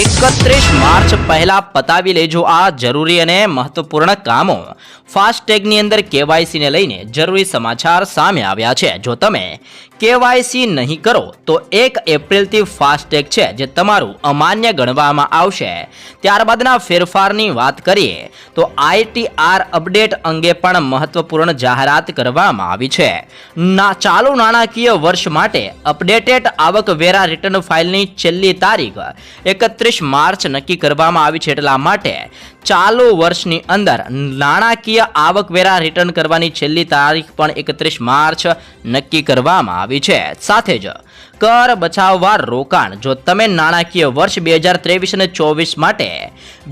એકત્રીસ માર્ચ પહેલા પતાવી લેજો આ જરૂરી અને મહત્વપૂર્ણ કામો. ફાસ્ટેગની અંદર કેવાયસીને લઈને જરૂરી સમાચાર સામે આવ્યા છે. જો તમે કેવાયસી નહીં કરો, તો એક એપ્રિલથી ફાસ્ટેગ છે જે તમારું અમાન્ય ગણવામાં આવશે. ત્યારબાદના ફેરફારની વાત કરીએ, તો આઈટીઆર અપડેટ અંગે પણ મહત્વપૂર્ણ જાહેરાત કરવામાં આવી છે. ના, ચાલુ નાણાકીય વર્ષ માટે અપડેટેડ આવકવેરા રિટર્ન ફાઇલની છેલ્લી તારીખ એકત્રીસ માર્ચ નક્કી કરવામાં આવી છે એટલા માટે ચાલુ વર્ષની અંદર નાણાકીય આવકવેરા રિટર્ન કરવાની છેલ્લી તારીખ પણ એકત્રીસ માર્ચ નક્કી કરવામાં આવી છે. સાથે જ કર બચાવવા રોકાણ, જો તમે નાણાકીય વર્ષ બે હજાર ત્રેવીસ અને ચોવીસ માટે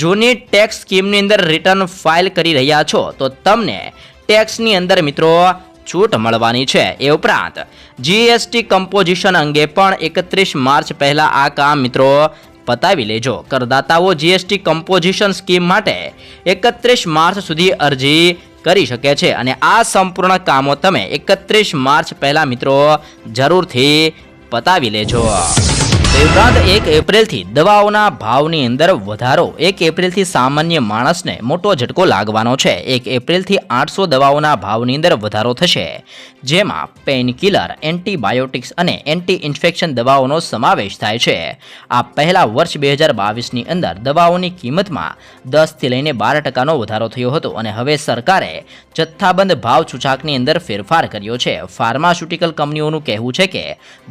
જૂની ટેક્સ સ્કીમની અંદર રિટર્ન ફાઇલ કરી રહ્યા છો, તો તમને ટેક્સની અંદર મિત્રો છૂટ મળવાની છે. એ ઉપરાંત જીએસટી કમ્પોઝિશન અંગે પણ એકત્રીસ માર્ચ પહેલાં આ કામ મિત્રો પતાવી લેજો. કરદાતાઓ જીએસટી કમ્પોઝિશન સ્કીમ માટે એકત્રીસ માર્ચ સુધી અરજી કરી શકે છે અને આ સંપૂર્ણ કામો તમે એકત્રીસ માર્ચ પહેલા મિત્રો જરૂરથી પતાવી લેજો. ઉપરાંત એક એપ્રિલથી દવાઓના ભાવની અંદર વધારો, એક એપ્રિલથી સામાન્ય માણસને મોટો ઝટકો લાગવાનો છે. એક એપ્રિલથી આઠસો દવાઓના ભાવની અંદર વધારો થશે, જેમાં પેઇનકિલર એન્ટીબાયોટિક્સ અને એન્ટી ઇન્ફેક્શન દવાઓનો સમાવેશ થાય છે. આ પહેલા વર્ષ બે હજાર બાવીસની અંદર દવાઓની કિંમતમાં દસથી લઈને બાર ટકાનો વધારો થયો હતો અને હવે સરકારે જથ્થાબંધ ભાવ સૂચાકની અંદર ફેરફાર કર્યો છે. ફાર્માસ્યુટિકલ કંપનીઓનું કહેવું છે કે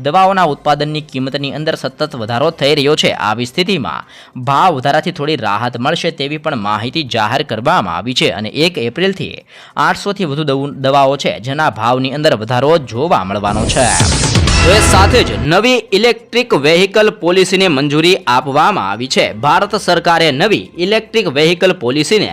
દવાઓના ઉત્પાદનની કિંમતની અંદર સતત વધારો થઈ રહ્યો છે આવી સ્થિતિમાં. ભાવ વધારાથી થોડી રાહત મળશે તેવી પણ માહિતી જાહેર કરવામાં આવી છે અને એક એપ્રિલથી આઠસોથી વધુ દવ- દવાઓ છે જેના ભાવની અંદર વધારો જોવા મળવાનો છે. એ સાથે જ નવી ઇલેક્ટ્રિક વેહિકલ પોલિસીને મંજૂરી આપવામાં આવી છે. ભારત સરકારે નવી ઇલેક્ટ્રિક વેહિકલ પોલિસીને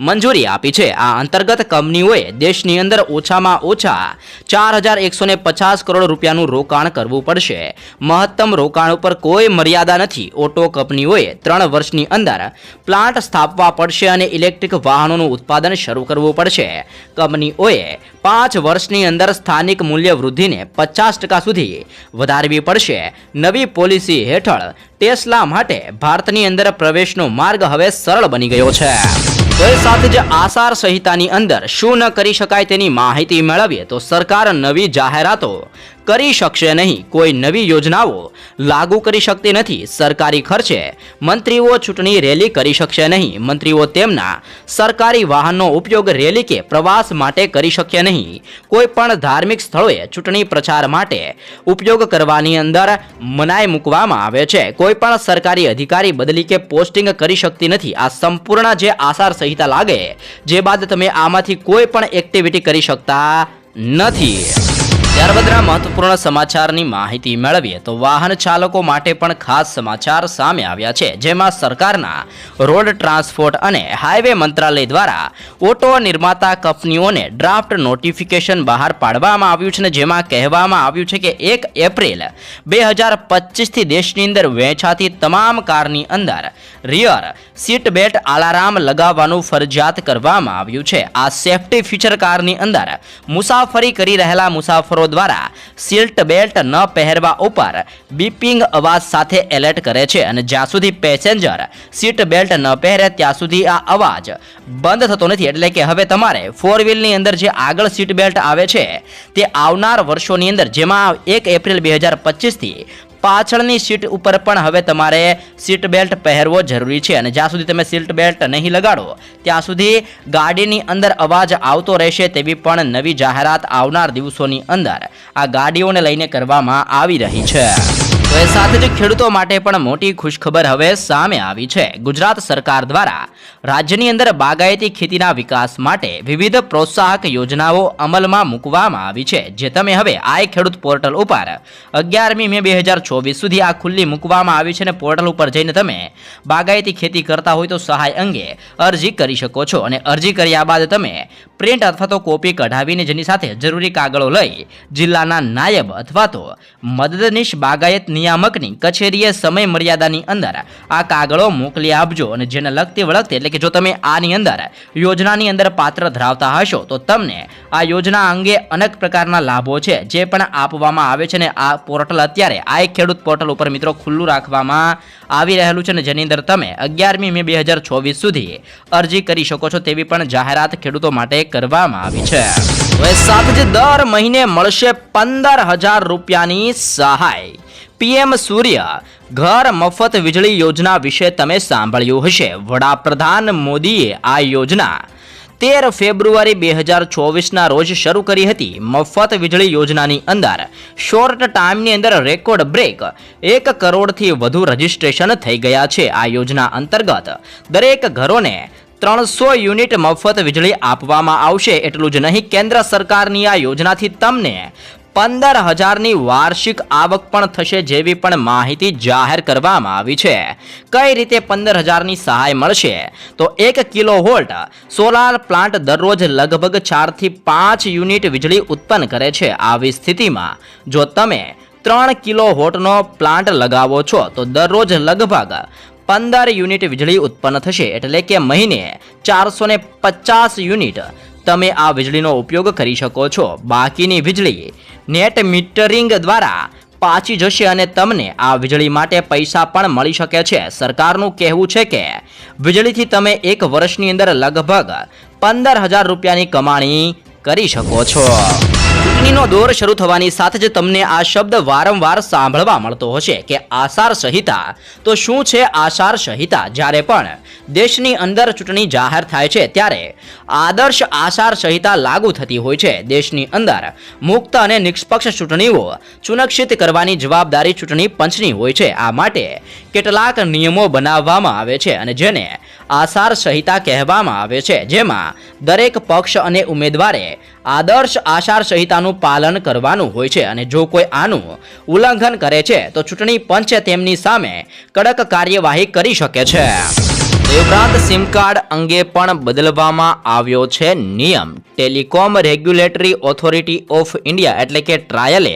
મંજૂરી આપી છે. આ અંતર્ગત કંપનીઓએ દેશની અંદર ઓછામાં ઓછા ચાર હજાર એકસો ને પચાસ કરોડ રૂપિયાનું રોકાણ કરવું પડશે. મહત્તમ રોકાણ ઉપર કોઈ મર્યાદા નથી. ઓટો કંપનીઓએ ત્રણ વર્ષની અંદર પ્લાન્ટ સ્થાપવા પડશે અને ઇલેક્ટ્રિક વાહનોનું ઉત્પાદન શરૂ કરવું પડશે. કંપનીઓએ પાંચ વર્ષની અંદર સ્થાનિક મૂલ્ય વૃદ્ધિને પચાસ ટકા સુધી વધારવી પડશે. નવી પોલિસી હેઠળ ટેસ્લા માટે ભારતની અંદર પ્રવેશનો માર્ગ હવે સરળ બની ગયો છે. સાથે જ આસાર સંહિતાની અંદર શું ન કરી શકાય તેની માહિતી મેળવીએ તો સરકાર નવી જાહેરાતો કરી શકશે નહીં. કોઈ નવી યોજનાઓ લાગુ કરી શકતી નથી. સરકારી ખર્ચે મંત્રીઓ ચૂંટણી રેલી કરી શકશે નહીં. મંત્રીઓ તેમના સરકારી વાહનનો ઉપયોગ રેલી કે પ્રવાસ માટે કરી શકશે નહીં. કોઈ પણ ધાર્મિક સ્થળોએ ચૂંટણી પ્રચાર માટે ઉપયોગ કરવાની અંદર મનાઈ મૂકવામાં આવે છે. કોઈ પણ સરકારી અધિકારી બદલી કે પોસ્ટિંગ કરી શકતી નથી. આ સંપૂર્ણ જે આસાર સંહિતા લાગે, જે બાદ તમે આમાંથી કોઈ પણ એક્ટિવિટી કરી શકતા નથી. ત્યારબાદના મહત્વપૂર્ણ સમાચારની માહિતી મેળવીએ તો વાહન ચાલકો માટે પણ ખાસ સમાચાર સામે આવ્યા છે, જેમાં સરકારના રોડ ટ્રાન્સપોર્ટ અને હાઈવે મંત્રાલય દ્વારા ઓટો નિર્માતા કંપનીઓને ડ્રાફ્ટ નોટિફિકેશન બહાર પાડવામાં આવ્યું છે ને જેમાં કહેવામાં આવ્યું છે કે એક એપ્રિલ બે હજાર પચીસથી દેશની અંદર વેચાતી તમામ કારની અંદર રિયર સીટ બેલ્ટ અલાર્મ લગાવવાનું ફરજિયાત કરવામાં આવ્યું છે. આ સેફ્ટી ફીચર કારની અંદર મુસાફરી કરી રહેલા મુસાફરો દ્વારા સીટ બેલ્ટ ન પહેરવા ઉપર બીપિંગ અવાજ સાથે એલર્ટ કરે છે અને જ્યાં સુધી પેસેન્જર સીટ બેલ્ટ ન પહેરે ત્યાં સુધી આ અવાજ બંધ થતો નથી. એટલે કે હવે તમારે ફોર વ્હીલની અંદર જે આગળ સીટ બેલ્ટ આવે છે તે આવનાર વર્ષોની અંદર, જેમાં એક એપ્રિલ બે હજાર પચીસથી પાછળની સીટ ઉપર પણ હવે તમારે સીટ બેલ્ટ પહેરવો જરૂરી છે. અને જ્યાં સુધી તમે સીટ બેલ્ટ નહીં લગાડો, ત્યાં સુધી ગાડીની અંદર અવાજ આવતો રહેશે તેવી પણ નવી જાહેરાત આવનાર દિવસોની અંદર આ ગાડીઓને લઈને કરવામાં આવી રહી છે. તો સાથે જ ખેડૂતો માટે પણ મોટી ખુશખબર હવે સામે આવી છે. ગુજરાત સરકાર દ્વારા રાજ્યની અંદર બાગાયતી ખેતીના વિકાસ માટે વિવિધ પ્રોત્સાહક યોજનાઓ અમલમાં મૂકવામાં આવી છે, જે તમે હવે આઈ ખેડૂત પોર્ટલ ઉપર અગિયારમી મે બે હજાર ચોવીસ સુધી આ ખુલ્લી મૂકવામાં આવી છે અને પોર્ટલ ઉપર જઈને તમે બાગાયતી ખેતી કરતા હોય તો સહાય અંગે અરજી કરી શકો છો અને અરજી કર્યા બાદ તમે પ્રિન્ટ અથવા તો કોપી કઢાવીને જેની સાથે જરૂરી કાગળો લઈ જિલ્લાના નાયબ અથવા તો મદદનીશ બાગાયત નિયામક નિયામકની કચેરીએ સમય મર્યાદાની અંદર આ કાગળો મોકલી આપજો અને જેને લગતી વળગતી, એટલે કે જો તમે આની અંદર યોજનાની અંદર પાત્ર ધરાવતા હશો, તો તમને આ યોજના અંગે અનેક પ્રકારના લાભો છે, જે પણ આપવામાં આવે છે ને આ પોર્ટલ અત્યારે, આ એક ખેડૂત પોર્ટલ ઉપર મિત્રો ખુલ્લું રાખવામાં આવી રહેલું છે ને જેની અંદર તમે અગિયારમી મે બે હજાર ચોવીસ સુધી અરજી કરી શકો છો તેવી પણ જાહેરાત ખેડૂતો માટે કરવામાં આવી છે. સાથે દર મહિને મળશે પંદર હજાર રૂપિયાની સહાય. પીએમ સૂર્ય ઘર મફત વીજળી યોજના વિશે તમે સાંભળ્યું હશે. વડાપ્રધાન મોદીએ આ યોજના તેર ફેબ્રુઆરી બે હજાર ચોવીસના રોજ શરૂ કરી હતી. મફત વીજળી યોજનાની અંદર શોર્ટ ટાઈમની અંદર રેકોર્ડ બ્રેક એક કરોડથી વધુ રજીસ્ટ્રેશન થઈ ગયા છે. આ યોજના અંતર્ગત દરેક ઘરોને ત્રણસો યુનિટ મફત વીજળી આપવામાં આવશે. એટલું જ નહીં, કેન્દ્ર સરકારની આ યોજનાથી તમને પંદર હજારની વાર્ષિક આવક પણ થશે જેવી પણ માહિતી જાહેર કરવામાં આવી છે. કઈ રીતે પંદર હજારની સહાય મળશે? તો એક કિલો વોલ્ટ સોલાર પ્લાન્ટ દરરોજ લગભગ ચારથી પાંચ યુનિટ વીજળી ઉત્પન્ન કરે છે આવી સ્થિતિમાં. જો તમે ત્રણ કિલો વોટનો પ્લાન્ટ લગાવો છો, તો દરરોજ લગભગ પંદર યુનિટ વીજળી ઉત્પન્ન થશે એટલે કે મહિને ચારસો ને પચાસ યુનિટ તમે આ વીજળીનો ઉપયોગ કરી શકો છો. બાકીની વીજળી નેટ મીટરિંગ દ્વારા પાછી જશે અને તમને આ વીજળી માટે પૈસા પણ મળી શકે છે. સરકારનું કહેવું છે કે વીજળીથી તમે એક વર્ષની અંદર લગભગ પંદર હજાર રૂપિયાની કમાણી કરી શકો છો. ચૂંટણીનો દોર શરૂ થવાની સાથે જ તમને આ શબ્દ વારંવાર સાંભળવા મળતો હશે કે આસાર સંહિતા. તો શું છે આસાર સંહિતા? જ્યારે પણ દેશની અંદર ચૂંટણી જાહેર થાય છે, ત્યારે આદર્શ આસાર સંહિતા લાગુ થતી હોય છે. દેશની અંદર મુક્ત અને નિષ્પક્ષ ચૂંટણીઓ સુનિશ્ચિત કરવાની જવાબદારી ચૂંટણી પંચની હોય છે. આ માટે કેટલાક નિયમો બનાવવામાં આવે છે અને જેને આસાર સંહિતા કહેવામાં આવે છે, જેમાં દરેક પક્ષ અને ઉમેદવારે આદર્શ આસાર સંહિતાનું પાલન કરવાનું હોય છે અને જો કોઈ આનું ઉલ્લંઘન કરે છે, તો ચૂંટણી પંચ તેમની સામે કડક કાર્યવાહી કરી શકે છે. ઉપરાંત સિમ કાર્ડ અંગે પણ બદલવામાં આવ્યો છે નિયમ. Telecom Regulatory Authority of India એટલે કે ટ્રાયલે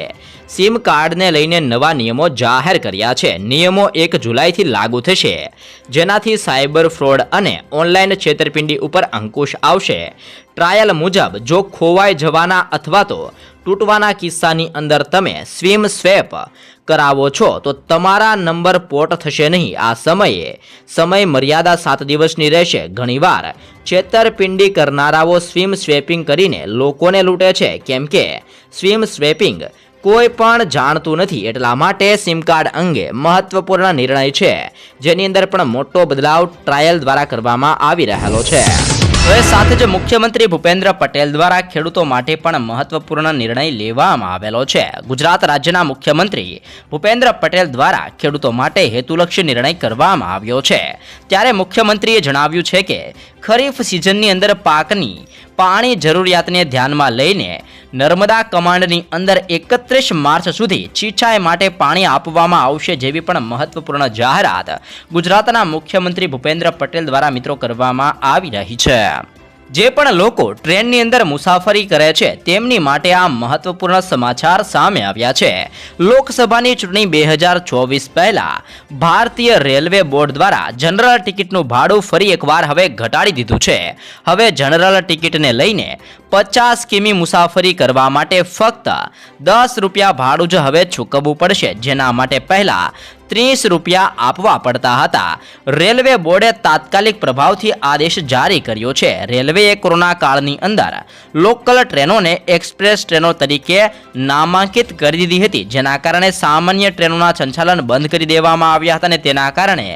સિમ કાર્ડને લઈને નવા નિયમો જાહેર કર્યા છે. નિયમો એક જુલાઈથી લાગુ થશે. જેનાથી સાયબર ફ્રોડ અને ઓનલાઈન છેતરપિંડી ઉપર અંકુશ આવશે. ટ્રાયલ મુજબ, જો ખોવાઈ જવાના અથવા તો તૂટવાના કિસ્સાની અંદર તમે સ્વિમ સ્વેપ કરાવો છો, તો તમારા નંબર પોર્ટ થશે નહીં. આ સમયે સમય મર્યાદા સાત દિવસની રહેશે. ઘણીવાર છેતરપિંડી કરનારાઓ સ્વિમ સ્વેપિંગ કરીને લોકોને લૂંટે છે. કેમ કે સ્વિમ સ્વેપિંગ કોઈ પણ જાણતું નથી એટલા માટે સિમ કાર્ડ અંગે મહત્વપૂર્ણ નિર્ણય છે. જેની અંદર પણ મોટો બદલાવ ટ્રાયલ દ્વારા કરવામાં આવી રહેલો છે. એ સાથે જ મુખ્યમંત્રી ભૂપેન્દ્ર પટેલ દ્વારા ખેડૂતો માટે પણ મહત્વપૂર્ણ નિર્ણય લેવામાં આવેલો છે. ગુજરાત રાજ્યના મુખ્યમંત્રી ભૂપેન્દ્ર પટેલ દ્વારા ખેડૂતો માટે હેતુલક્ષી નિર્ણય કરવામાં આવ્યો છે. ત્યારે મુખ્યમંત્રીએ જણાવ્યું છે કે, ખરીફ સિઝનની અંદર પાકની પાણી જરૂરિયાતને ધ્યાનમાં લઈને નર્મદા કમાન્ડની અંદર એકત્રીસ માર્ચ સુધી સિંચાઈ માટે પાણી આપવામાં આવશે જેવી પણ મહત્વપૂર્ણ જાહેરાત ગુજરાતના મુખ્યમંત્રી ભૂપેન્દ્ર પટેલ દ્વારા મિત્રો કરવામાં આવી રહી છે. જે પણ લોકો ટ્રેનની અંદર મુસાફરી કરે છે, તેમની માટે આ મહત્વપૂર્ણ સમાચાર સામે આવ્યા છે. લોકસભાની ચૂંટણી બે હજાર ચોવીસ પહેલા ભારતીય રેલવે બોર્ડ દ્વારા જનરલ ટિકિટનું ભાડું ફરી એકવાર હવે ઘટાડી દીધું છે. હવે જનરલ ટિકિટને લઈને પચાસ કિમી મુસાફરી કરવા માટે ફક્ત દસ રૂપિયા ભાડું જ હવે ચૂકવવું પડશે. જેના માટે પહેલા ત્રીસ રૂપિયા આપવા પડતા હતા. રેલવે બોર્ડે તાત્કાલિક પ્રભાવથી આદેશ જારી કર્યો છે. રેલવેએ કોરોના કાળની અંદર લોકલ ટ્રેનોને એક્સપ્રેસ ટ્રેનો તરીકે નામાંકિત કરી દીધી હતી. જેના કારણે સામાન્ય ટ્રેનોના સંચાલન બંધ કરી દેવામાં આવ્યા હતા અને તેના કારણે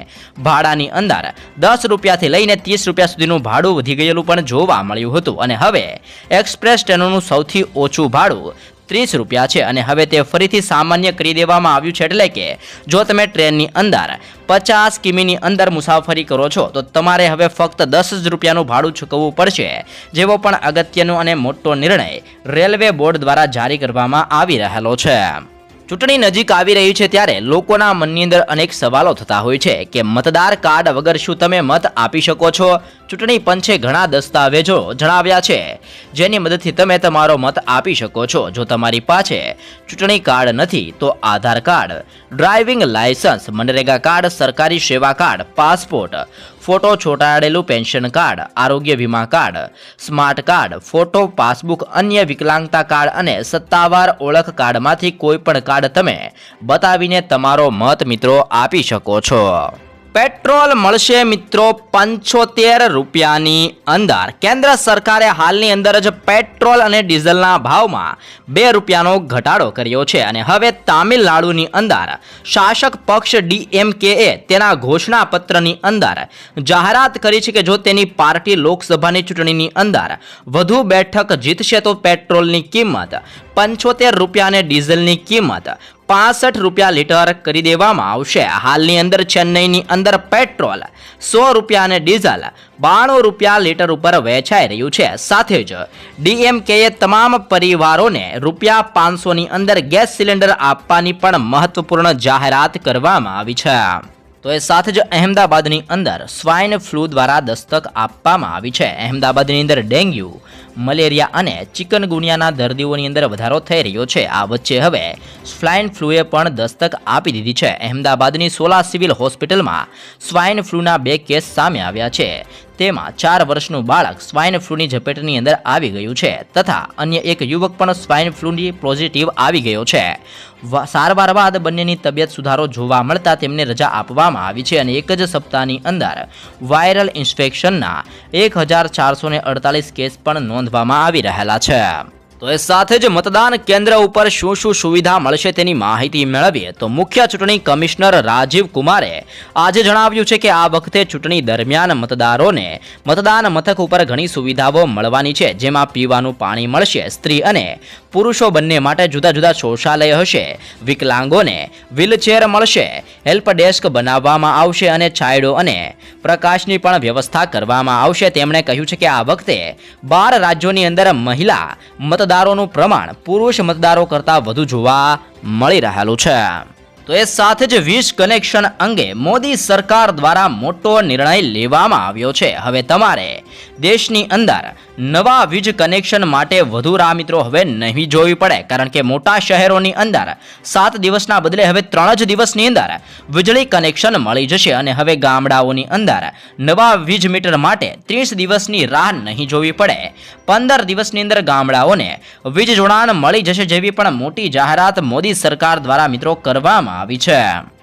ભાડાની અંદર દસ રૂપિયાથી લઈને ત્રીસ રૂપિયા સુધીનું ભાડું વધી ગયેલું પણ જોવા મળ્યું હતું. અને હવે એક્સપ્રેસ ટ્રેનોનું સૌથી ઓછું ભાડું ત્રીસ રૂપિયા છે અને હવે તે ફરીથી સામાન્ય કરી દેવામાં આવ્યું છે એટલે કે જો તમે ટ્રેનની અંદર પચાસ કિમીની અંદર મુસાફરી કરો છો, તો તમારે હવે ફક્ત દસ જ રૂપિયાનું ભાડું ચૂકવવું પડશે, જેવો પણ અગત્યનો અને મોટો નિર્ણય રેલવે બોર્ડ દ્વારા જારી કરવામાં આવી રહેલો છે. ચૂંટણી નજીક આવી રહી છે ત્યારે લોકોના મનની અંદર અનેક સવાલો થતા હોય છે કે મતદાર કાર્ડ વગર શું તમે મત આપી શકો છો? ચૂંટણી પંચે ઘણા દસ્તાવેજો જણાવ્યા છે. જેની મદદથી તમે તમારો મત આપી શકો છો. જો તમારી પાસે ચૂંટણી કાર્ડ નથી, તો Aadhaar card, driving licence MNREGA card, સરકારી સેવા કાર્ડ, પાસપોર્ટ ફોટો ચોંટાડેલું પેન્શન કાર્ડ, આરોગ્ય વીમા card, smart card, photo, passbook, અન્ય વિકલાંગતા કાર્ડ અને સત્તાવાર ઓળખ કાર્ડમાંથી કોઈ પણ કાર્ડ તમે બતાવીને તમારો મત મિત્રો આપી શકો છો. પેટ્રોલ મળશે મિત્રો પંચોતેર રૂપિયાની અંદર. કેન્દ્ર સરકારે હાલની અંદર જ પેટ્રોલ અને ડીઝલના ભાવમાં બે રૂપિયાનો ઘટાડો કર્યો છે અને હવે તામિલનાડુની અંદર શાસક પક્ષ ડીએમકેએ તેના ઘોષણાપત્રની અંદર જાહેરાત કરી છે કે જો તેની પાર્ટી લોકસભાની ચૂંટણીની અંદર વધુ બેઠક જીતશે તો પેટ્રોલની કિંમત પંચોતેર રૂપિયા અને ડીઝલની કિંમત પાસઠ રૂપિયા લીટર કરી દેવામાં આવશે. હાલની અંદર ચેન્નઈની અંદર પેટ્રોલ સો રૂપિયા અને ડીઝલ બાણું રૂપિયા લીટર ઉપર વેચાઈ રહ્યું છે. સાથે જ ડીએમકેએ તમામ પરિવારોને રૂપિયા પાંચસોની અંદર ગેસ સિલિન્ડર આપવાની પણ મહત્વપૂર્ણ જાહેરાત કરવામાં આવી છે. તો એ સાથે જ અહેમદાબાદની અંદર સ્વાઇન ફ્લૂ દ્વારા દસ્તક આપવામાં આવી છે. અહેમદાબાદની અંદર ડેન્ગ્યુ, મલેરિયા અને ચિકનગુનિયાના દર્દીઓની અંદર વધારો થઈ રહ્યો છે. આ વચ્ચે હવે સ્વાઇન ફ્લૂએ પણ દસ્તક આપી દીધી છે. અહેમદાબાદની સોલા સિવિલ હોસ્પિટલમાં સ્વાઇન ફ્લૂના બે કેસ સામે આવ્યા છે. તેમાં ચાર વર્ષનું બાળક સ્વાઇન ફ્લૂની ઝપેટની અંદર આવી ગયું છે તથા અન્ય એક યુવક પણ સ્વાઇન ફ્લૂની પોઝિટિવ આવી ગયો છે. સારવાર બાદ બંનેની તબિયત સુધારો જોવા મળતા તેમને રજા આપવામાં આવી છે અને એક જ સપ્તાહની અંદર વાયરલ ઇન્ફેક્શનના એક હજાર ચારસો અડતાલીસ કેસ પણ નોંધવામાં આવી રહેલા છે. તો એ સાથે જ મતદાન કેન્દ્ર ઉપર શું શું સુવિધા મળશે તેની માહિતી મેળવીએ. તો મુખ્ય ચૂંટણી કમિશનર રાજીવ કુમારે આજે જણાવ્યું છે કે આ વખતે ચૂંટણી દરમિયાન મતદારોને મતદાન મથક ઉપર ઘણી સુવિધાઓ મળવાની છે, જેમાં પીવાનું પાણી મળશે. સ્ત્રી અને પુરુષો બંને માટે જુદા જુદા શૌચાલય હશે, વિકલાંગોને વ્હીલચેર મળશે, હેલ્પ ડેસ્ક બનાવવામાં આવશે અને છાંયડો અને પ્રકાશની પણ વ્યવસ્થા કરવામાં આવશે. તેમણે કહ્યું છે કે આ વખતે બાર રાજ્યોની અંદર મહિલા મતદારોનું પ્રમાણ પુરુષ મતદારો કરતાં વધુ જોવા મળી રહેલું છે. તો એ સાથે જ વીજ કનેક્શન અંગે મોદી સરકાર દ્વારા મોટો નિર્ણય લેવામાં આવ્યો છે. હવે તમારે દેશની અંદર નવા વીજ કનેક્શન માટે વધુ રાહ મિત્રો હવે નહીં જોવી પડે, કારણ કે મોટા શહેરોની અંદર સાત દિવસના બદલે હવે ત્રણ જ દિવસની અંદર વીજળી કનેક્શન મળી જશે અને હવે ગામડાઓની અંદર નવા વીજ મીટર માટે ત્રીસ દિવસની રાહ નહીં જોવી પડે. પંદર દિવસની અંદર ગામડાઓને વીજ જોડાણ મળી જશે જેવી પણ મોટી જાહેરાત મોદી સરકાર દ્વારા મિત્રો કરવામાં આવી છે.